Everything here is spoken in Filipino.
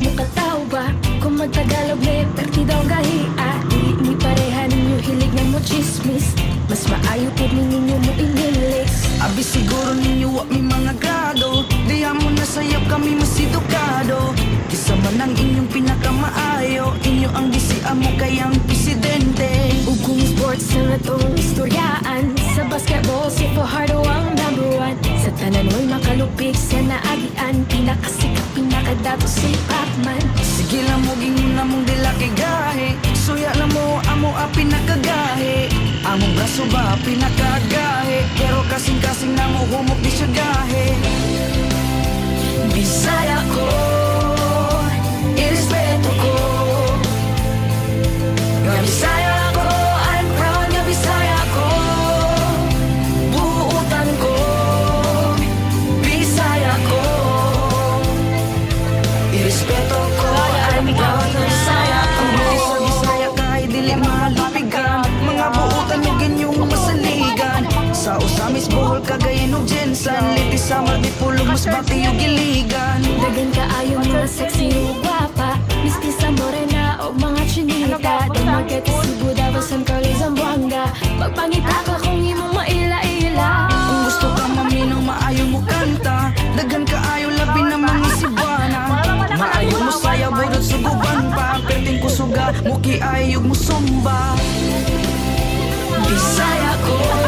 mo kataw ba? Kung magtagalog na pertido ang gahiya. Di ni pareha ninyo hilig ng mo chismis. Mas maayo po ninyo mo inilis. Abi siguro ninyo wa may mga grado. Diha mo na sayap kami mas edukado. Isa man ang inyong pinakamaayo Inyo ang gisian mo kayang presidente. Ug kung sports na natong makalupig sa naagian Pinakasikat, pinakadato si Pacman Sige lang mo gingon na mong dila kay gahe Suya lang mo amo a pinakagahe Among braso ba pinakagahe Pero kasing-kasing na mo humok di siya buhol kagayin og jensan Liti sa magdipulog mas bati yung giligan. Dagan ka ayo mga sexy o guwapa Miski sa morena o mga chinita. Dumagkat si Buda Basan Carlos Zamboanga. Magpangita ka kung imong maila-ila. Kung gusto ka maminaw maayo mo kanta. Dagan ka ayaw labi ng mga sibana Maayo mo saya budot sa guban pa. Perting kusuga mo kiayog mo sumba. Bisaya ko